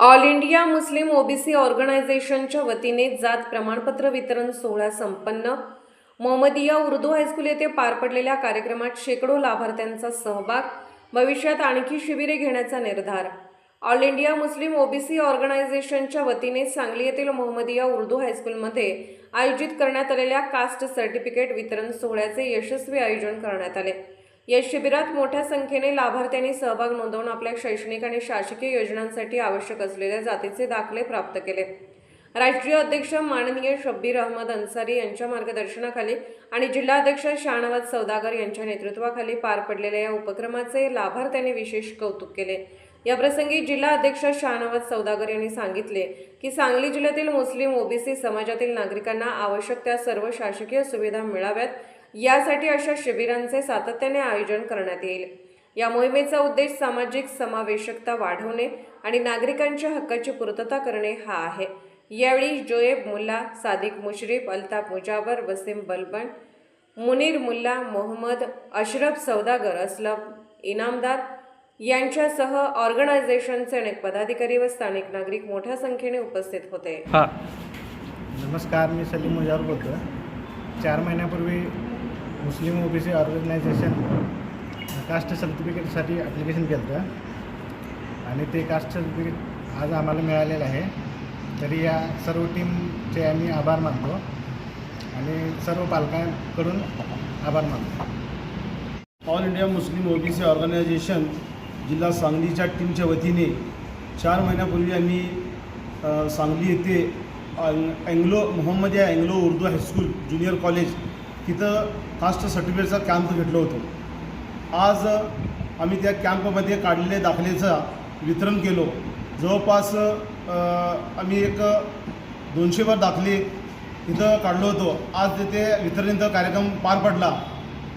All India Muslim OBC ऑर्गनायझेशनच्या वतीने जात प्रमाणपत्र वितरण सोहळा संपन्न. मोहम्मदिया उर्दू हायस्कूल येथे पार पडलेल्या कार्यक्रमात शेकडो लाभार्थ्यांचा सहभाग. भविष्यात आणखी शिबिरे घेण्याचा निर्धार. ऑल इंडिया मुस्लिम ओबीसी ऑर्गनायझेशनच्या वतीने सांगली येथील मोहम्मदिया उर्दू हायस्कूलमध्ये आयोजित करण्यात आलेल्या कास्ट सर्टिफिकेट वितरण सोहळ्याचे यशस्वी आयोजन करण्यात आले. या शिबिरात मोठ्या संख्येने लाभार्थ्यांनी सहभाग नोंदवून आपल्या शैक्षणिक आणि शासकीय योजनांसाठी आवश्यक असलेल्या जातीचे दाखले प्राप्त केले. राष्ट्रीय अध्यक्ष माननीय शब्बीर अहमद अन्सारी यांच्या मार्गदर्शनाखाली आणि जिल्हाध्यक्ष शाहनवाज सौदागर यांच्या नेतृत्वाखाली पार पडलेल्या या उपक्रमाचे लाभार्थ्यांनी विशेष कौतुक केले. याप्रसंगी जिल्हा अध्यक्ष शाहनवाज सौदागर यांनी सांगितले की सांगली जिल्ह्यातील मुस्लिम ओबीसी समाजातील नागरिकांना आवश्यक त्या सर्व शासकीय सुविधा मिळाव्यात. यासाठी अशा शिबिरांचे सातत्याने आयोजन करण्यात येईल. या मोहिमेचा उद्देश सामाजिक समावेशकता वाढवणे आणि नागरिकांच्या हक्काची पूर्तता करणे हा आहे. यावेळी जोएब मुल्ला सादिक मुशरीफ अल्ताफ मुजाबर वसीम बलबन मुनीर मुल्ला मोहम्मद अशरफ सौदागर असलम इनामदार यांच्यासह ऑर्गनायझेशनचे अनेक पदाधिकारी व स्थानिक नागरिक मोठ्या संख्येने उपस्थित होते. हा. नमस्कार मी सलीम मुजावर बोलतो चार महिन्यापूर्वी मुस्लिम ओबीसी ऑर्गनायझेशन कास्ट सर्टिफिकेटसाठी ॲप्लिकेशन केलं होतं आणि ते कास्ट सर्टिफिकेट आज आम्हाला मिळालेलं आहे. तरी या सर्व टीमचे आम्ही आभार मानतो. आणि सर्व पालकांकडून आभार मानतो. All India Muslim OBC organisation जिल्हा सांगलीच्या टीमच्या वतीने चार महिन्यापूर्वी आम्ही सांगली येथे अँग- Anglo Mohammadiya Anglo Urdu high school junior college तिथं कास्ट सर्टिफिकेटचा कॅम्प घेतलं होतं. आज आम्ही त्या कॅम्पमध्ये काढलेले दाखलेचं वितरण केलो. जवळपास आम्ही एक दोनशेवर दाखले तिथं काढलो होतो. आज तिथे वितरणचा कार्यक्रम पार पडला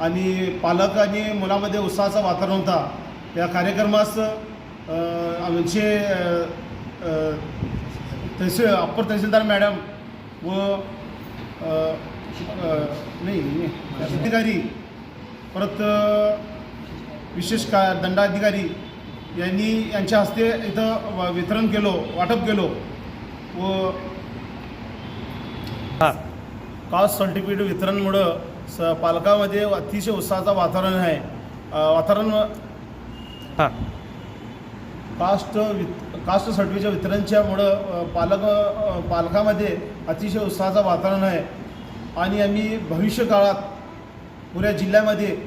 आणि पालक आणि मुलामध्ये उत्साहाचं वातावरण होता. या कार्यक्रमास आमचे तहसील अप्पर तहसीलदार मॅडम व नाही अधिकारी परत विशेष का दंडाधिकारी यांनी यांच्या हस्ते इथं व- वितरण केलो वाटप केलो व हा. कास्ट सर्टिफिकेट वितरणमुळं स पालकामध्ये अतिशय उत्साहाचं वातावरण आहे. वातावरण हा. कास्ट वित कास्ट सर्टिफिकेटच्या वितरणच्यामुळं पालक पालकामध्ये अतिशय उत्साहाचं वातावरण आहे. आणि आम्ही भविष्य काळात पुऱ्या जिल्ह्यामध्ये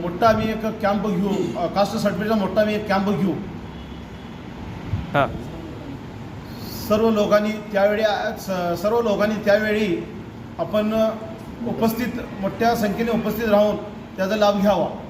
मोठा आम्ही एक कॅम्प घेऊ कास्ट सर्टिफिकेटचा मोठा आम्ही एक कॅम्प घेऊ. हा. सर्व लोकांनी त्यावेळी स- सर्व लोकांनी त्यावेळी आपण उपस्थित मोठ्या संख्येने उपस्थित राहून त्याचा लाभ घ्यावा.